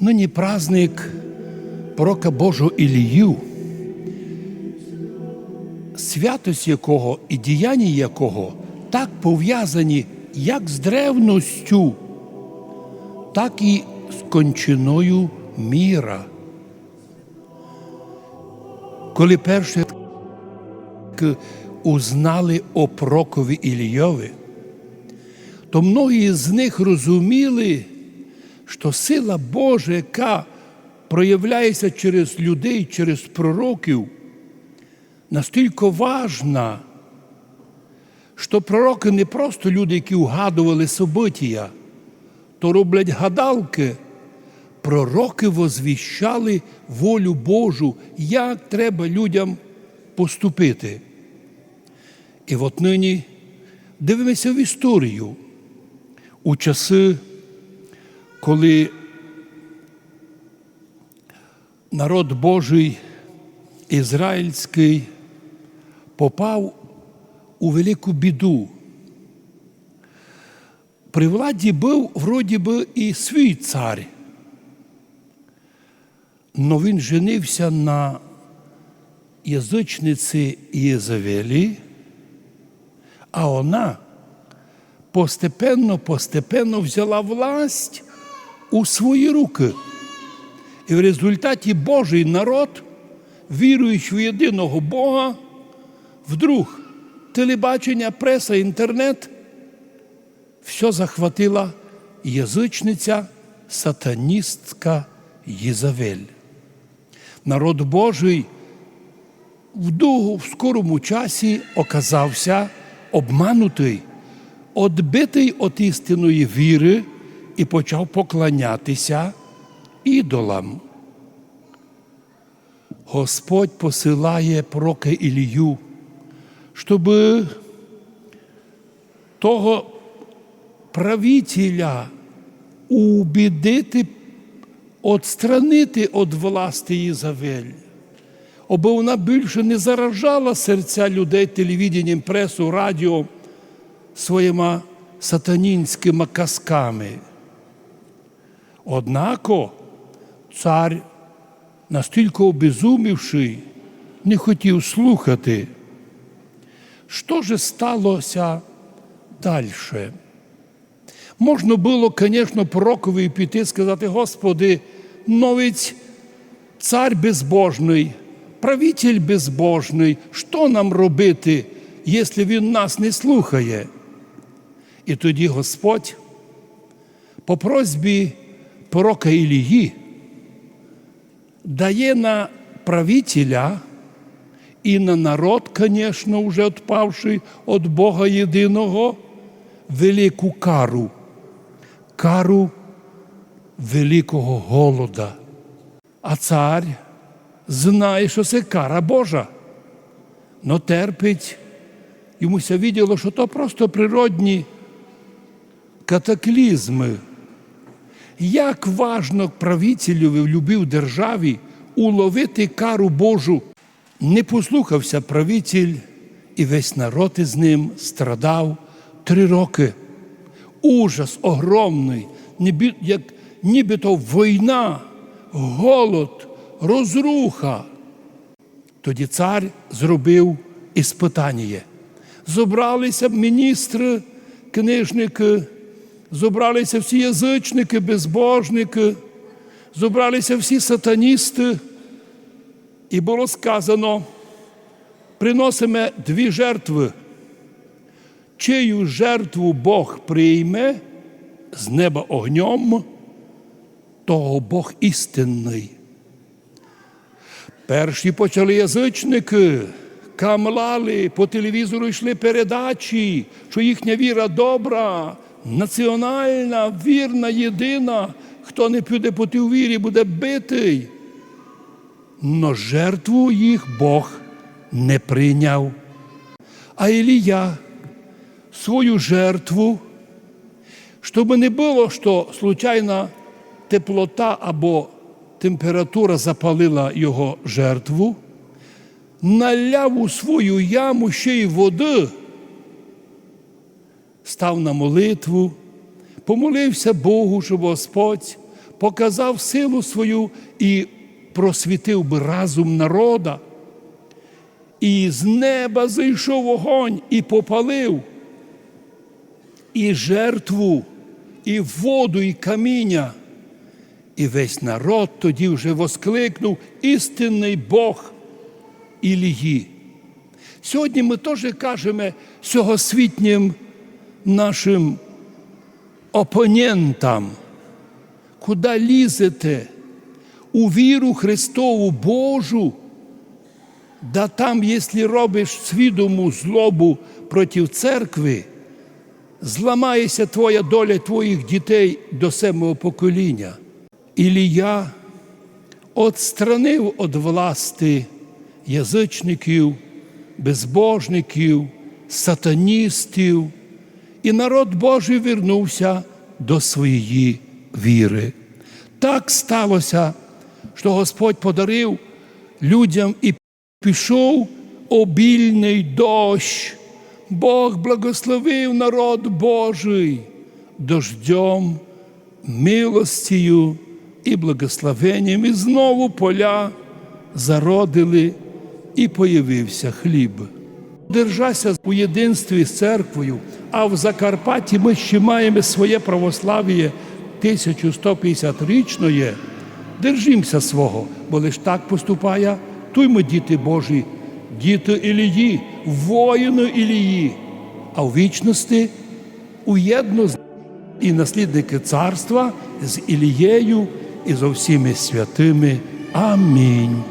Нині праздник пророка Божого Ілію, святость якого і діяння якого так пов'язані як з древностю, так і з кончиною міра. Коли перші узнали о прокові Ілійові, то многі з них розуміли, що сила Божа, яка проявляється через людей, через пророків, настільки важна, що пророки не просто люди, які вгадували события, то роблять гадалки. Пророки возвіщали волю Божу, як треба людям поступити. І от нині дивимося в історію у часи, коли народ Божий ізраїльський попав у велику біду. При владі був вроді би і свій цар, но він женився на язичниці Єзавелі, а вона постепенно, постепенно взяла власть у свої руки. І в результаті Божий народ, віруючи в єдиного Бога, вдруг телебачення, преса, інтернет, все захватила язичниця, сатаністка Єзавель. Народ Божий в дугу, в скорому часі оказався обманутий, odбитий від істинної віри і почав поклонятися ідолам. Господь посилає пророка Ілію, щоб того правителя убідити, отстранити від власти Єзавель, аби вона більше не заражала серця людей телевіденням, пресу, радіо своїми сатанінськими казками. Однако цар, настільки обезумівший, не хотів слухати. Що ж сталося далі? Можна було, звісно, пророкові піти і сказати, Господи, новець цар безбожний, правитель безбожний, що нам робити, якщо він нас не слухає? І тоді Господь по просьбі пророка Ілії дає на правителя і на народ, звісно, вже відпавший від Бога єдиного, велику кару, кару великого голода. А цар знає, що це кара Божа, но терпить. Йомуся відділо, що то просто природні катаклізми. Як важно правителю любив державі уловити кару Божу, не послухався правитель, і весь народ із ним страдав три роки. Ужас огромний, як нібито війна, голод, розруха. Тоді цар зробив іспитання. Зобралися міністри, книжники, зібралися всі язичники, безбожники, зібралися всі сатаністи, і було сказано: приносимо дві жертви. Чию жертву Бог прийме з неба огнем, того Бог істинний. Перші почали язичники, камлали, по телевізору йшли передачі, що їхня віра добра, національна, вірна, єдина. Хто не піде по тій вірі, буде битий. Но жертву їх Бог не прийняв. А Ілія свою жертву, щоб не було, що случайна теплота або температура запалила його жертву, наляв у свою яму ще й води, став на молитву, помолився Богу, щоб Господь показав силу свою і просвітив би разум народа. І з неба зайшов вогонь і попалив і жертву, і воду, і каміння. І весь народ тоді вже воскликнув істинний Бог Ілії. Сьогодні ми теж кажемо сьогосвітнім нашим опонентам, куди лізете? У віру Христову Божу, да там, якщо робиш свідому злобу проти церкви, зламається твоя доля твоїх дітей до семого покоління. Ілія отстранив від власти язичників, безбожників, сатаністів, і народ Божий вернувся до своєї віри. Так сталося, що Господь подарив людям і пішов обільний дощ. Бог благословив народ Божий дождем, милостію і благословенням, і знову поля зародили, і появився хліб. Держася у єдинстві з церквою, а в Закарпатті ми ще маємо своє православ'я 1150-річної. Держімося свого, бо лиш так поступає, туй ми діти Божі, діти Ілії, воїну Ілії, а в вічності уєдно і наслідники царства з Ілією і зо всіми святими. Амінь.